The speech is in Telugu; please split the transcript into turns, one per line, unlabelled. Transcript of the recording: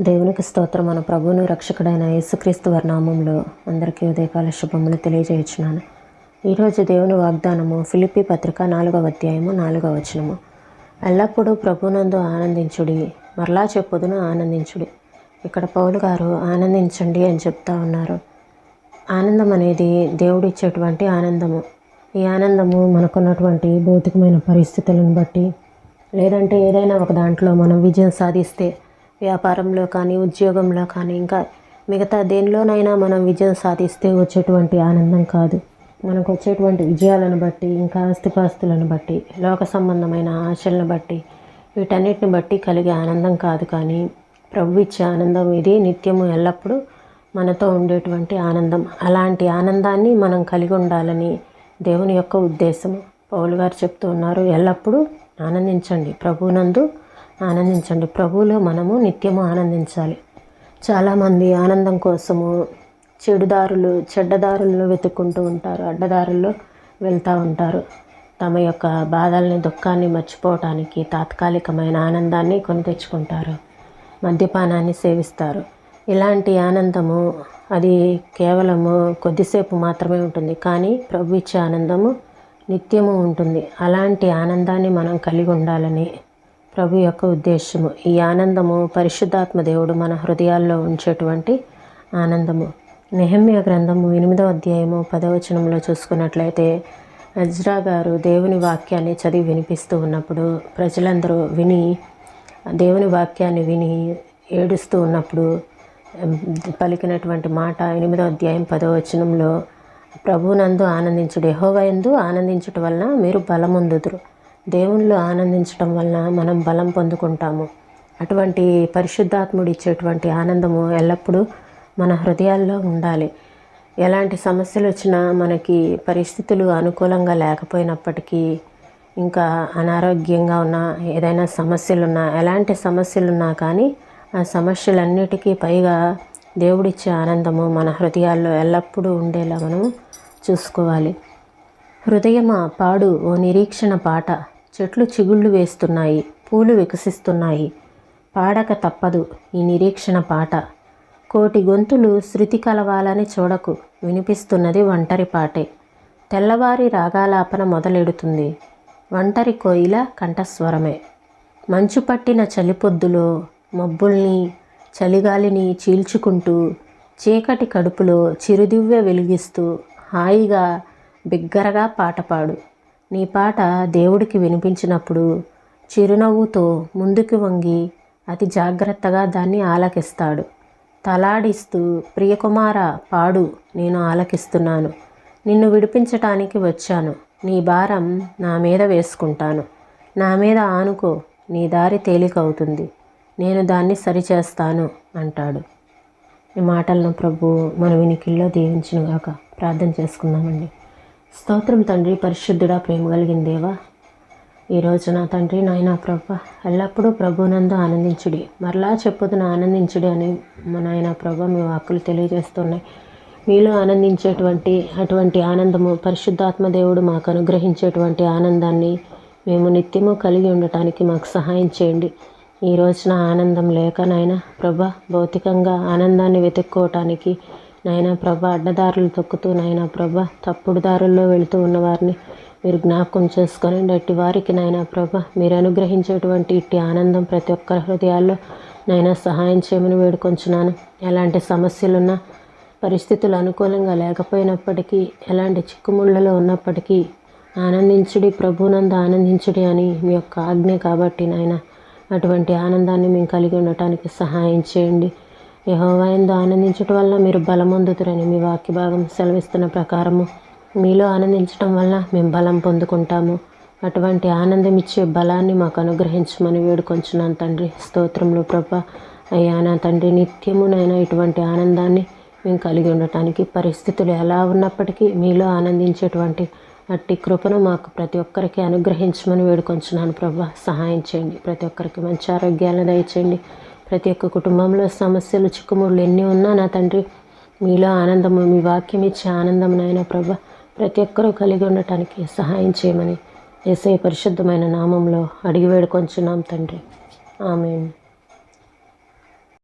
దేవునికి స్తోత్రం. మన ప్రభువును రక్షకుడైన యేసుక్రీస్తు వర్ణామంలో అందరికీ ఉదయకాల శుభములు తెలియజేయుచున్నాను. ఈరోజు దేవుని వాగ్దానము ఫిలిపి పత్రిక నాలుగవ అధ్యాయము నాలుగవ వచనము. ఎల్లప్పుడూ ప్రభునందు ఆనందించుడి మరలా చెప్పుదును ఆనందించుడి. ఇక్కడ పౌలు గారు ఆనందించండి అని చెప్తా ఉన్నారు. ఆనందం అనేది దేవుడిచ్చేటువంటి ఆనందము. ఈ ఆనందము మనకున్నటువంటి భౌతికమైన పరిస్థితులను బట్టి లేదంటే ఏదైనా ఒక దాంట్లో మనం విజయం సాధిస్తే వ్యాపారంలో కానీ ఉద్యోగంలో కానీ ఇంకా మిగతా దేనిలోనైనా మనం విజయం సాధిస్తే వచ్చేటువంటి ఆనందం కాదు. మనకు వచ్చేటువంటి విజయాలను బట్టి ఇంకా ఆస్తిపాస్తులను బట్టి లోక సంబంధమైన ఆశలను బట్టి వీటన్నిటిని బట్టి కలిగే ఆనందం కాదు కానీ ప్రభు ఇచ్చే ఆనందం ఇది. నిత్యము ఎల్లప్పుడూ మనతో ఉండేటువంటి ఆనందం. అలాంటి ఆనందాన్ని మనం కలిగి ఉండాలని దేవుని యొక్క ఉద్దేశము. పౌలు గారు చెప్తూ ఉన్నారు ఎల్లప్పుడూ ఆనందించండి. ప్రభునందు ఆనందించండి. ప్రభువులో మనము నిత్యము ఆనందించాలి. చాలామంది ఆనందం కోసము చెడుదారులు చెడ్డదారులను వెతుక్కుంటూ ఉంటారు. అడ్డదారుల్లో వెళ్తూ ఉంటారు. తమ యొక్క బాధల్ని దుఃఖాన్ని మర్చిపోవటానికి తాత్కాలికమైన ఆనందాన్ని కొని తెచ్చుకుంటారు. మద్యపానాన్ని సేవిస్తారు. ఇలాంటి ఆనందము అది కేవలము కొద్దిసేపు మాత్రమే ఉంటుంది. కానీ ప్రభు ఇచ్చే ఆనందము నిత్యము ఉంటుంది. అలాంటి ఆనందాన్ని మనం కలిగి ఉండాలని ప్రభు యొక్క ఉద్దేశము ఈ ఆనందము పరిశుద్ధాత్మ దేవుడు మన హృదయాల్లో ఉంచేటువంటి ఆనందము. నెహమ్య గ్రంథము ఎనిమిదవ అధ్యాయము పదవచనంలో చూసుకున్నట్లయితే అజ్రా గారు దేవుని వాక్యాన్ని చదివి వినిపిస్తూ ఉన్నప్పుడు ప్రజలందరూ విని దేవుని వాక్యాన్ని విని ఏడుస్తూ ఉన్నప్పుడు పలికినటువంటి మాట ఎనిమిదో అధ్యాయం పదో వచనంలో ప్రభునందు ఆనందించుడు యహోవయందు ఆనందించడం వలన మీరు బలముందుదురు. దేవుణ్ణిలో ఆనందించటం వలన మనం బలం పొందుకుంటాము. అటువంటి పరిశుద్ధాత్ముడు ఇచ్చేటువంటి ఆనందము ఎల్లప్పుడూ మన హృదయాల్లో ఉండాలి. ఎలాంటి సమస్యలు వచ్చినా మనకి పరిస్థితులు అనుకూలంగా లేకపోయినప్పటికీ ఇంకా అనారోగ్యంగా ఉన్నా ఏదైనా సమస్యలున్నా ఎలాంటి సమస్యలున్నా కానీ ఆ సమస్యలన్నిటికీ పైగా దేవుడిచ్చే ఆనందము మన హృదయాల్లో ఎల్లప్పుడూ ఉండేలా మనం చూసుకోవాలి. హృదయమా పాడు ఓ నిరీక్షణ పాట. చెట్లు చిగుళ్ళు వేస్తున్నాయి పూలు వికసిస్తున్నాయి. పాడక తప్పదు ఈ నిరీక్షణ పాట. కోటి గొంతులు శృతి కలవాలని చూడకు వినిపిస్తున్నది ఒంటరి పాటే. తెల్లవారి రాగాలాపన మొదలెడుతుంది. ఒంటరి కోయిల కంఠస్వరమే. మంచు పట్టిన చలిపొద్దులో మబ్బుల్ని చలిగాలిని చీల్చుకుంటూ చీకటి కడుపులో చిరుదివ్య వెలిగిస్తూ హాయిగా బిగ్గరగా పాట పాడు. నీ పాట దేవుడికి వినిపించినప్పుడు చిరునవ్వుతో ముందుకు వంగి అతి జాగ్రత్తగా దాన్ని ఆలకిస్తాడు. తలాడిస్తూ ప్రియకుమార పాడు నేను ఆలకిస్తున్నాను. నిన్ను విడిపించటానికి వచ్చాను. నీ భారం నా మీద వేసుకుంటాను. నా మీద ఆనుకో నీ దారి తేలికవుతుంది. నేను దాన్ని సరిచేస్తాను అంటాడు. ఈ మాటలను ప్రభు మన వినికిల్లో దీవించినగాక ప్రార్థన చేసుకుందామండి. స్తోత్రం తండ్రి పరిశుద్ధుడా ప్రేమ కలిగిన దేవా. ఈరోజు నా తండ్రి నాయన ప్రభ ఎల్లప్పుడూ ప్రభునందు ఆనందించుడి. మరలా చెప్పుదును ఆనందించుడి అని మా నాయన ప్రభ మీ వాక్కులు తెలియజేస్తున్నాయి. మీలో ఆనందించేటువంటి అటువంటి ఆనందము పరిశుద్ధాత్మ దేవుడు మాకు అనుగ్రహించేటువంటి ఆనందాన్ని మేము నిత్యము కలిగి ఉండటానికి మాకు సహాయం చేయండి. ఈ రోజున ఆనందం లేక నాయన ప్రభ భౌతికంగా ఆనందాన్ని వెతుక్కోవటానికి నాయన ప్రభ అడ్డదారులు తొక్కుతూ నాయన ప్రభ తప్పుడు దారుల్లో వెళుతూ ఉన్నవారిని మీరు జ్ఞాపకం చేసుకొని అట్టి వారికి నాయన ప్రభ మీరు అనుగ్రహించేటువంటి ఇట్టి ఆనందం ప్రతి ఒక్కరి హృదయాల్లో నైనా సహాయం చేయమని వేడుకొంచున్నాను. ఎలాంటి సమస్యలున్నా పరిస్థితులు అనుకూలంగా లేకపోయినప్పటికీ ఎలాంటి చిక్కుముళ్ళలో ఉన్నప్పటికీ ఆనందించుడి ప్రభునంద ఆనందించుడి అని మీ యొక్క ఆజ్ఞ కాబట్టి నాయన అటువంటి ఆనందాన్ని మేము కలిగి ఉండటానికి సహాయం చేయండి. యహోవాయందు ఆనందించటం వల్ల మీరు బలమొందుతురని మీ వాక్య భాగం సెలవిస్తున్న ప్రకారము. మీలో ఆనందించడం వల్ల మేము బలం పొందుకుంటాము. అటువంటి ఆనందం ఇచ్చే బలాన్ని మాకు అనుగ్రహించమని వేడుకొంచున్నాను తండ్రి. స్తోత్రంలో ప్రభ. అయ్యా నా తండ్రి నిత్యమునైనా ఇటువంటి ఆనందాన్ని మేము కలిగి ఉండటానికి పరిస్థితులు ఎలా ఉన్నప్పటికీ మీలో ఆనందించేటువంటి అట్టి కృపను మాకు ప్రతి ఒక్కరికి అనుగ్రహించమని వేడుకొంచున్నాను ప్రభా. సహాయం చేయండి. ప్రతి ఒక్కరికి మంచి ఆరోగ్యాలను దయచేయండి. ప్రతి ఒక్క కుటుంబంలో సమస్యలు చిక్కుముళ్ళు ఎన్ని ఉన్నా నా తండ్రి మీలో ఆనందము మీ వాక్యం ఇచ్చే ఆనందం నాయన ప్రభ. ప్రతి ఒక్కరూ కలిగి ఉండటానికి సహాయం చేయమని ఏసై పరిశుద్ధమైన నామంలో అడిగి వేడుకొంచున్నాం తండ్రి. ఆమెను.